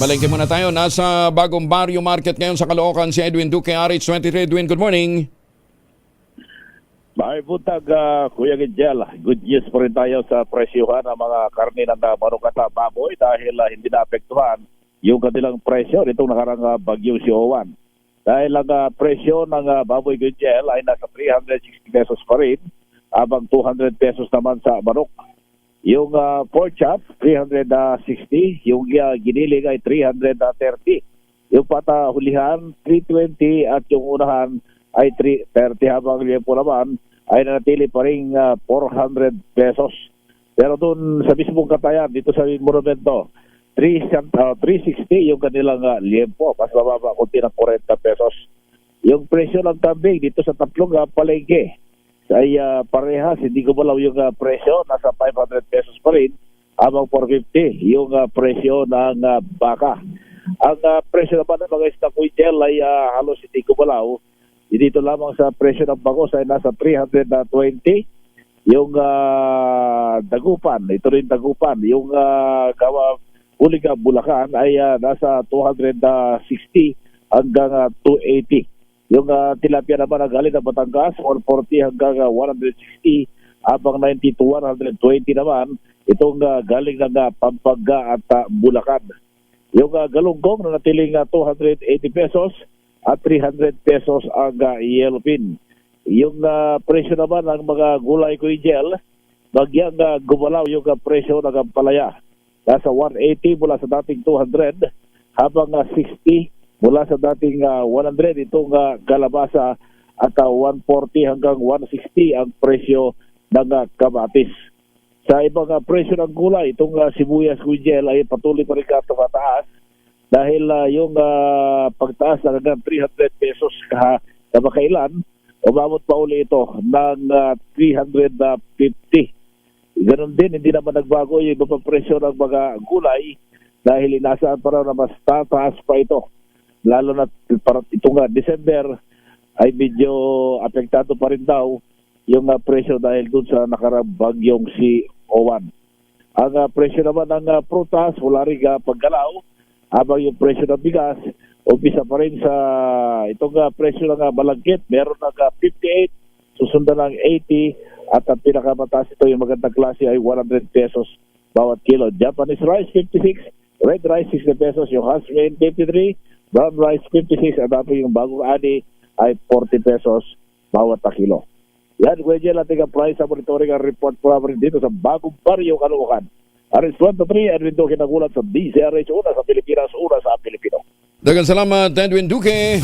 Malengke muna tayo. Nasa bagong barrio market ngayon sa Caloocan si Edwin Duque, RH23. Edwin, good morning. May buntag, ah, Kuya Gidjel. Good news pa rin tayo sa presyuhan ng mga karne ng uh, manok at baboy dahil ah, hindi naapektuhan yung kanilang presyo nitong nakarang ah, bagyong si Owan. Dahil ang ah, presyo ng ah, baboy Gidjel ay nasa 360 pesos pa rin, habang 200 pesos naman sa manok. Yung uh, pork chop, 360. Yung uh, giniling ay 330. Yung patahulihan, 320. At yung unahan ay 330. Habang yung po naman ay nanatili pa rin uh, 400 pesos. Pero doon sa mismong katayan, dito sa monumento, 3, uh, 360 yung kanilang uh, liempo. Mas mababa kunti ng 40 pesos. Yung presyo ng kambing dito sa tatlong uh, palengke, ay uh, parehas, hindi ko malaw yung uh, presyo, nasa 500 pesos pa rin, habang 450 yung uh, presyo ng uh, baka. Ang uh, presyo naman ng mga stakwidel ay uh, halos hindi ko malaw, dito lamang sa presyo ng bangos ay nasa 320 yung uh, dagupan, ito rin dagupan, yung uh, gawa Uliga Bulacan ay uh, nasa 260 hanggang uh, 280. Yung uh, tilapia naman na galing ng Batangas, 140 hanggang uh, 160, habang 90 to 120 naman, itong uh, galing ng uh, Pampanga at uh, Bulacan. Yung uh, galunggong na natiling uh, 280 pesos at 300 pesos ang uh, yellow pin. Yung uh, presyo naman ng mga gulay ko gel, bagyang uh, gumalaw yung uh, presyo ng uh, palaya. Nasa 180 mula sa dating 200 habang uh, 60 mula sa dating uh, 100 itong uh, kalabasa at uh, 140 hanggang 160 ang presyo ng uh, kamatis. Sa ibang uh, presyo ng gulay, itong uh, sibuyas gel ay patuloy pa rin ka tumataas dahil uh, yung uh, pagtaas ng hanggang 300 pesos ka kamakailan, umabot pa uli ito ng uh, 350. Ganon din, hindi naman nagbago yung iba presyo ng mga gulay dahil inasaan pa raw na mas tataas pa ito. Lalo na para itong uh, December ay medyo apektado pa rin daw yung uh, presyo dahil dun sa nakarabagyong si Owan. Ang uh, presyo naman ng uh, prutas, wala rin uh, paggalaw. Habang yung presyo ng bigas, umpisa pa rin sa itong uh, presyo ng uh, balangkit. Meron ng uh, 58, susundan ng 80, at ang pinakamataas ito yung magandang klase ay 100 pesos bawat kilo. Japanese rice 56, red rice 60 pesos, yung hasmin 53, brown rice 56, at tapos yung bagong ani ay 40 pesos bawat kilo. Yan, Jel, ating ang price sa monitoring ang report po namin dito sa bagong baryo Caloocan. Aris 1 to 3, Edwin Duque nagulat sa DCRH, una sa Pilipinas, una sa Pilipino. Dagan salamat, Edwin Duque.